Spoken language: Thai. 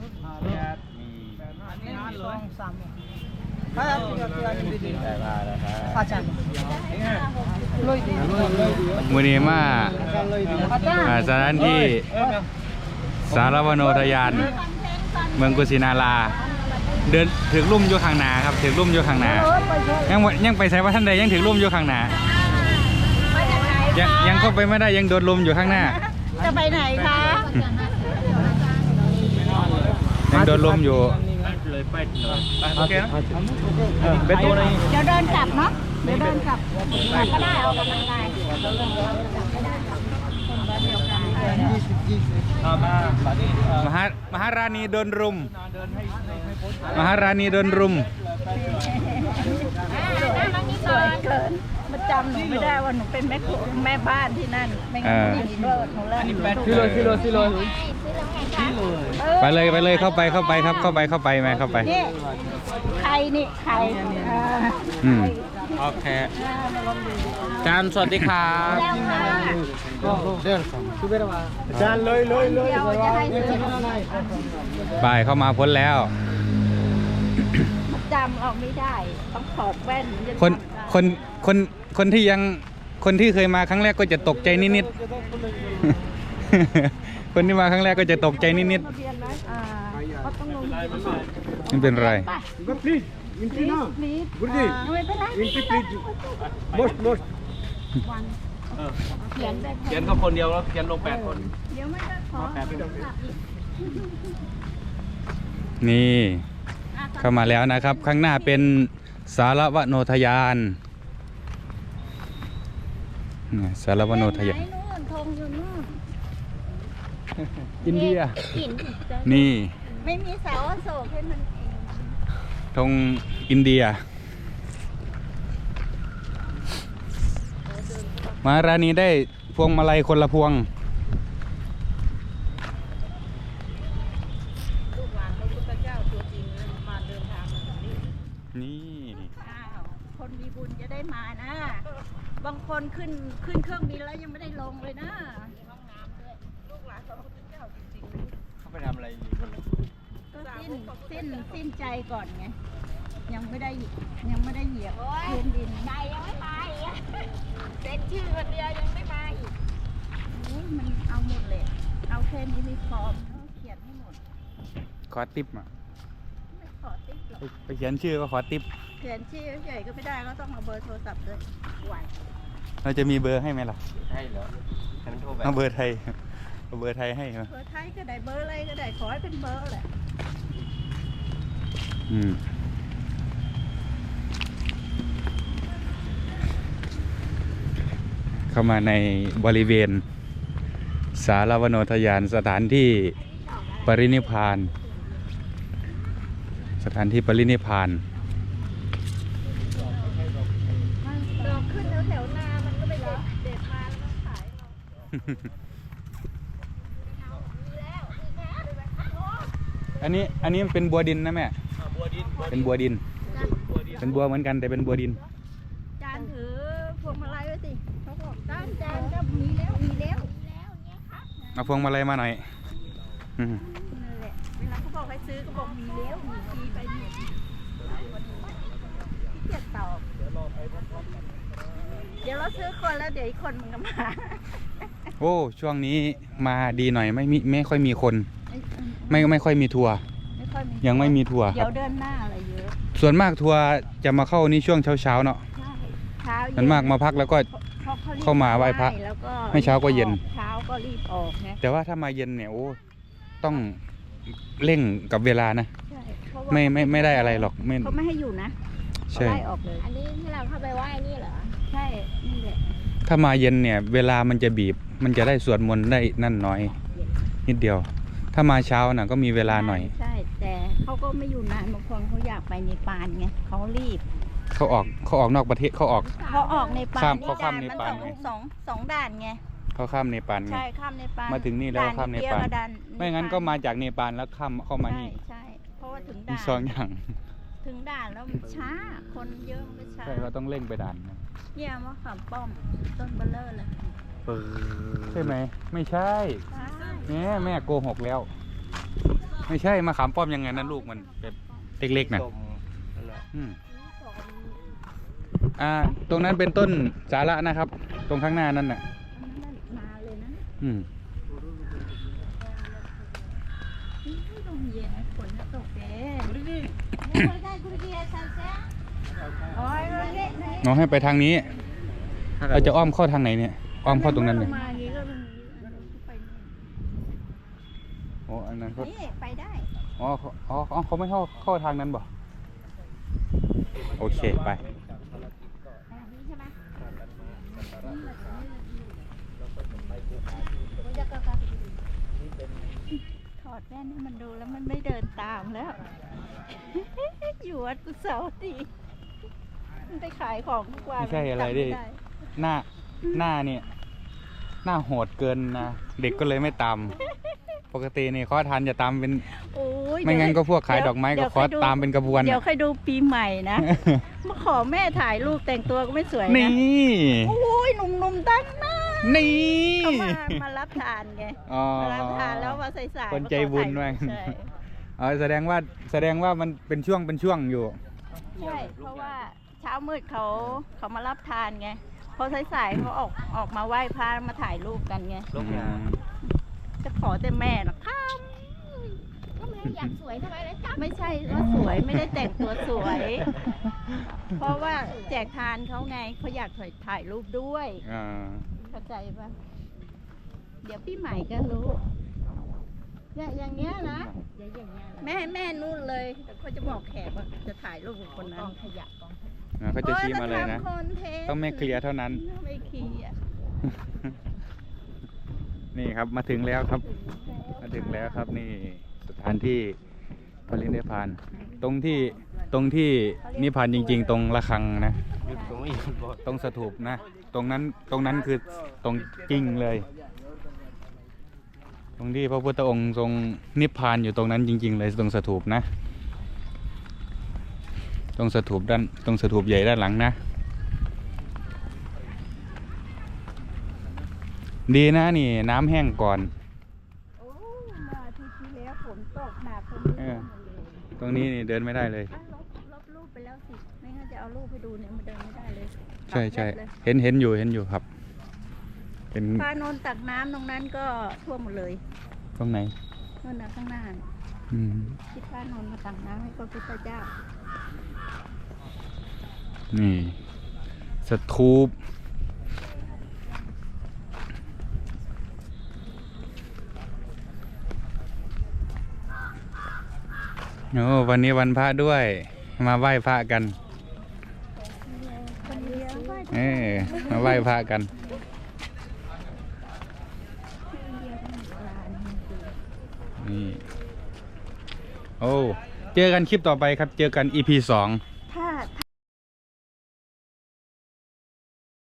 มีแต่มาแล้วครับมือนี้มาอ่าสถานที่สารวโนทยาน เมืองกุสินาราเดินถึงลุ่มอยู่ข้างหน้าครับถึงลุ่มอยู่ข้างหน้ายังบ่ยังไปใส่ว่าท่านใดยังถึงลุ่มอยู่ข้างหน้ายังยังเข้าไปไม่ได้ยังโดนลมอยู่ข้างหน้า จะไปไหนคะ ยังโดนลมอยู่เลยไปหน่อยไปโอเคนะเป็นตัวไหนเดี๋ยวเดินกลับเนาะเดี๋ยวเดินกลับกลับก็ได้เอากำลังกายอ่ามาบัดนี้เอ่อมหามหาราณีโดนรุมเดินให้ให้พ้นมหาราณีโดนรุมสวยเกินมาจำหนูไม่ได้ว่าหนูเป็นแม่ครัวแม่บ้านที่นั่น ไม่งั้นหนูหนีเลิศหนูเลิศซิโลซิโลซิโลไปเลยไปเลยเข้าไปเข้าไปครับเข้าไปเข้าไปไหมเข้าไปนี่ใครนี่ใครอ่าอืมโอเคจานสวัสดีครับแล้วค่ะจานเลยเลยเลยเดี๋ยวจะให้ซื้อไปเข้ามาพ้นแล้วมาจำเราไม่ได้ ต้องถอดแว่นถึงจะคนจำได้คนคนคนที่ยังคนที่เคยมาครั้งแรกก็จะตกใจนิดๆ คนที่มาครั้งแรกก็จะตกใจนิดทะเบียนไหมอ่าก็ต้องลงทะเบียนๆไม่เป็นไร Please, Intina. พลีส Gurdi. ไม่เป็นไร Inti, please. Most, most. เขียนไปเขียนเขาคนเดียวแล้วเขียนลงแปดคน เดี๋ยวไม่ได้ขอขับอีกนี่เข้ามาแล้วนะครับ ข้างหน้าเป็นสารวโนทยานนี่สารวโนทยานไหนู่นธงอยู่นู่น อินเดีย หินนี่ ไม่มีเสาอโศกให้มันเองธงอินเดีย มาร้านนี้ได้พวงมาลัยคนละพวง ลูกหลานพระพุทธเจ้าตัวจริงมาเดินทางมาตรงนี้นี่ อ้าวคนมีบุญจะได้มานะ บางคนขึ้นขึ้นเครื่องบินแล้วยังไม่ได้ลงเลยนะห้ พระพุทธเจ้าจริงเขาไปทำอะไรอยู่คนละก็สิ้นสิ้นสิ้นใจก่อนไง ยังไม่ได้ยังไม่ได้เหยียบพื้นดินใจยังไม่มาอีกเซ็นชื่อคนเดียวยังไม่มาอีกโอ้ยมันเอาหมดเลยเอาแค่นี้ไม่พอต้องเขียนให้หมดขอติปอะไม่ขอติ๊กหรอกไปเขียนชื่อก็ขอติปเขียนชื่อเฉยๆก็ไม่ได้ก็ต้องเอาเบอร์โทรศัพท์ด้วยไหวเราจะมีเบอร์ให้ไหมล่ะใช่เหรอฉันโทรไปเอาเบอร์ไทย เอาเบอร์ไทยให้มาเบอร์ไทยก็ได้เบอร์อะไรก็ได้ขอให้เป็นเบอร์แหละอืมเข้ามาในบริเวณ สารวโนทยานสถานที่ปรินิพพาน สถานที่ปรินิพพานมันเราขึ้นแถวๆนา มันก็ไปเด็ดเด็ดมาแล้วก็ขายเรา อันนี้อันนี้มันเป็นบัวดินนะแม่อ่าบัวดินบัวเป็นบัวดิน บัวดินเป็นบัวเหมือนกันแต่เป็นบัวดิน จานถือพวงมาลัยไว้สิเขาบอกจานจานก็มีแล้วมีแล้วมีแล้วเนี่ยครับเอาพวงมาลัยมาหน่อยอืมนั่นแหละเวลาเขาบอกให้ซื้อก็บอกมีแล้วมีฟรีไปเนี่ยที่เกียจตอบเดี๋ยวเราซื้อคนแล้วเดี๋ยวอีกคนมันก็มา โอ้ ช่วงนี้มาดีหน่อยไม่มีไม่ค่อยมีคน ไม่ไม่ค่อยมีทัวร์ไม่ค่อยมียังไม่มีทัวร์คเดี๋รัยวบเดินหน้าอะไรเยอะส่วนมากทัวร์จะมาเข้านี่ช่วงเช้าเช้าๆเนาะใช่เช้าส่วนมากมาพักแล้วก็เพราะขรีบเข้ามาไหว้พระแล้วก็ไม่เช้าก็เย็น เช้าก็รีบออกไงแต่ว่าถ้ามาเย็นเนี่ยโอ้ต้องเร่งกับเวลานะใช่เพราะว่าไม่ไม่ไม่ได้อะไรหรอกไม่เขาไม่ให้อยู่นะใช่เขาไล่ออกเลย อันนี้ที่เราเข้าไปไหว้นี่เหรอ ใช่นี่แหละถ้ามาเย็นเนี่ย เวลามันจะบีบ มันจะได้สวดมนต์ได้นั่นน้อย นิดเดียว ถ้ามาเช้าน่ะก็มีเวลาหน่อย ใช่แต่เขาก็ไม่อยู่นานบางคนเขาอยากไปในปานไงเขารีบเขาออกเขาออกนอกประเทศเขาออก เขาออกในปานข้ามนี่เขาข้ามด่านในมันปาสนองไง สองสองด่านไงเขาข้ามเนปาลไง ใช่ข้ามในปานมาถึงนี่แล้วด่ข้ามในเดียวปานกับด่ไม่งั้นก็มาจากเนปาลแล้วข้ามเข้ามาใช่นี่ใช่เพราะว่าถึงมีด่านสองอย่างถึงด่านแล้วมันช้าคนเยอะมันก็ช้าใช่เราต้องเร่งไปด่านนะเนี่ยมะขามป้อมต้นเบลเลอร์เลย ใช่ไหม ไม่ใช่ใช่เนี่ยแม่โกหกแล้ว ไม่ใช่มะขามป้อมยังไงนะลูกมันแบบเล็กๆนะส้มนั่นแหละอืมอ่า ตรงนั้นเป็นต้นสาระนะครับ ตรงข้างหน้านั่นน่ะอันนั้นน่ะมาเลยนะอืมนี่ลมเย็นฝนจะตกเด้โอ้ยเละเลยน้องให้ไปทางนี้ เราจะอ้อมเข้าทางไหนเนี่ย อ้อมเข้าตรงนั้นเลยมาอย่างนี้ก็มันไปนี่โอ้อันนั้นเขานี่ไปได้อ๋อเขาอ๋ออ๋อเขาไม่เข้าเข้าทางนั้นบ่โอเคไปแบบนี้ใช่ไหมถอดแว่นให้มันดูแล้วมันไม่เดินตามแล้ว อยู่วัดกุศลดีมันไปขายของทุกวันไม่ใช่อะไรดิ จำม่หน้า หน้าเนี่ย หน้าโหดเกินนะ เด็กก็เลยไม่ตามปกตินี่เขาทานจะตามเป็น โอ้ยไม่งั้นก็พวกขายเดี๋ดอกไม้ก็เดี๋ยวขอค่ยดูตามเป็นกระบวน เดี๋ยวน่ะค่อยดูปีใหม่นะ มาขอแม่ถ่ายรูปแต่งตัวก็ไม่สวยนี่นะโอ้ยหนุ่มๆตั้งหน้านี่เขามามารับทานไงอ๋อมารับทานแล้วมาใส่สายคนใจบุญมากใช่อ๋อแสดงว่าแสดงว่ามันเป็นช่วงเป็นช่วงอยู่ ใช่ เพราะว่าเช้ามืดเขาเขามารับทานไง พอสายๆเขาออกออกมาไหว้พระมาถ่ายรูปกันไงลูกยาจะขอแต่แม่นะครับก็ไม่อยากสวยทำไมเลยจ้าไม่ใช่ว่าสวยไม่ได้แต่งตัวสวย เพราะว่าแจกทานเขาไงเขาอยากถ่ายถ่ายรูปด้วยอ่าเข้าใจปะเดี๋ยวพี่ใหม่ก็รู้เนี่ยอย่างเงี้ยนะเดี๋ยวอย่างเงี้ยแม่แม่นู่นเลยแต่เขาจะบอกแขกว่าจะถ่ายรูปกับคนนั้นกองขยะกอง อ่าเขาจะชี้มาเลยนะ โอ้จทำคอนเทนต์ต้องไม่เคลียร์เท่านั้น ไม่เคลียร์นี่ครับมาถึงแล้วครับ มาถึงแล้วครับนี่สถานที่ปรินิพพาน ตรงที่ตรงที่นิพพานจริง ๆ ตรงระฆังนะอยู่ตรงนี้บอสตรงสถูปนะ ตรงนั้นตรงนั้นคือตรงจริงเลย ตรงที่พระพุทธองค์ทรงนิพพานอยู่ตรงนั้นจริง ๆ เลยตรงสถูปนะ ตรงสถูปด้านตรงสถูปใหญ่ด้านหลังนะ ดีนะนี่น้ำแห้งก่อน โอ้มาอาที่ที่แล้วฝนตกหนักคนเอนี้อตรงนี้นี่เดินไม่ได้เลยอะลบลบรูปไปแล้วสิ ไม่งั้นจะเอารูปให้ดูเนี่ยมันเดินไม่ได้เลย ใช่ใช่ตัดเล็บเลยเห็นเห็นอยู่เห็นอยู่ครับเป็นพานนท์ตักน้ำตรงนั้นก็ท่วมหมดเลย ตรงไหนนู่นนะข้างหน้าน่ะอืมที่พานนท์มาตักน้ำให้พระพุทธเจ้า นี่สถูปโอ้วันนี้วันพระด้วย มาไหว้พระกันคนเดียวไหว้เออมาไหว้พระกัน นี่ โอ้ เจอกันคลิปต่อไปครับ เจอกัน EP สอง